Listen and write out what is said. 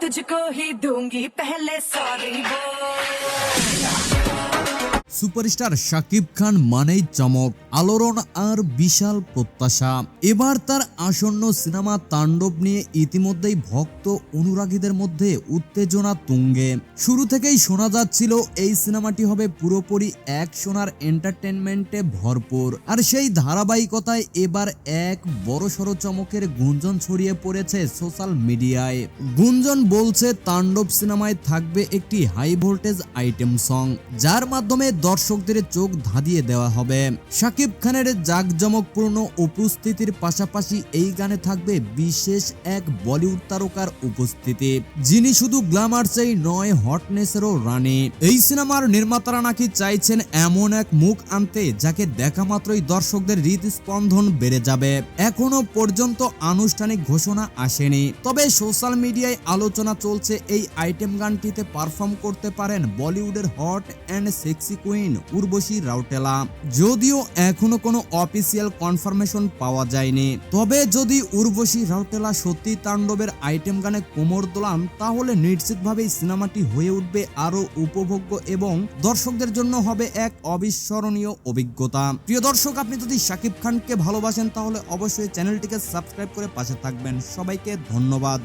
तुझको ही दूँगी पहले सॉरी সুপারস্টার শাকিব খান মানেই চমক, আলোড়ন আর বিশাল প্রত্যাশা। এবার তার আসন্ন সিনেমা তাণ্ডব নিয়ে ইতিমধ্যেই ভক্ত অনুরাগীদের মধ্যে উত্তেজনা তুঙ্গে। শুরু থেকেই শোনা যাচ্ছিল, এই সিনেমাটি হবে পুরোপুরি এক সোনার এন্টারটেনমেন্টে ভরপুর। আর সেই ধারাবাহিকতায় এবার এক বড়সড় চমকের গুঞ্জন ছড়িয়ে পড়েছে সোশ্যাল মিডিয়ায়। গুঞ্জন বলছে, তাণ্ডব সিনেমায় থাকবে একটি হাই ভোল্টেজ আইটেম সং যার মাধ্যমে দর্শকদের চোখ ধাঁধিয়ে দেওয়া হবে। শাকিব খানের জাঁকজমকপূর্ণ উপস্থিতির পাশাপাশি এই গানে থাকবে বিশেষ এক বলিউড তারকার উপস্থিতি। যিনি শুধু গ্ল্যামার্সেই নয়, হটনেসেরও রানে। এই সিনেমার নির্মাতারা নাকি চাইছেন এমন এক মুখ আনতে, যাকে দেখা মাত্রই দর্শকদের হৃদস্পন্দন বেড়ে যাবে। এখনও পর্যন্ত আনুষ্ঠানিক ঘোষণা আসেনি। তবে সোশ্যাল মিডিয়ায় আলোচনা চলছে, এই আইটেম গানটিতে পারফর্ম করতে পারেন বলিউডের hot and sexy queen Urvashi Rautela, যদিও এখনও কোনো অফিসিয়াল কনফার্মেশন পাওয়া যায়নি। তবে যদি উর্বশী রাউটেলা সত্যি তাণ্ডবের আইটেম গানে কোমর দোলান, তাহলে নিশ্চিতভাবেই সিনেমাটি হয়ে উঠবে আরও উপভোগ্য এবং দর্শকদের জন্য হবে এক অবিস্মরণীয় অভিজ্ঞতা। প্রিয় দর্শক, আপনি যদি শাকিব খানকে ভালোবাসেন, তাহলে অবশ্যই চ্যানেলটিকে সাবস্ক্রাইব করে পাশে থাকবেন। সবাইকে ধন্যবাদ।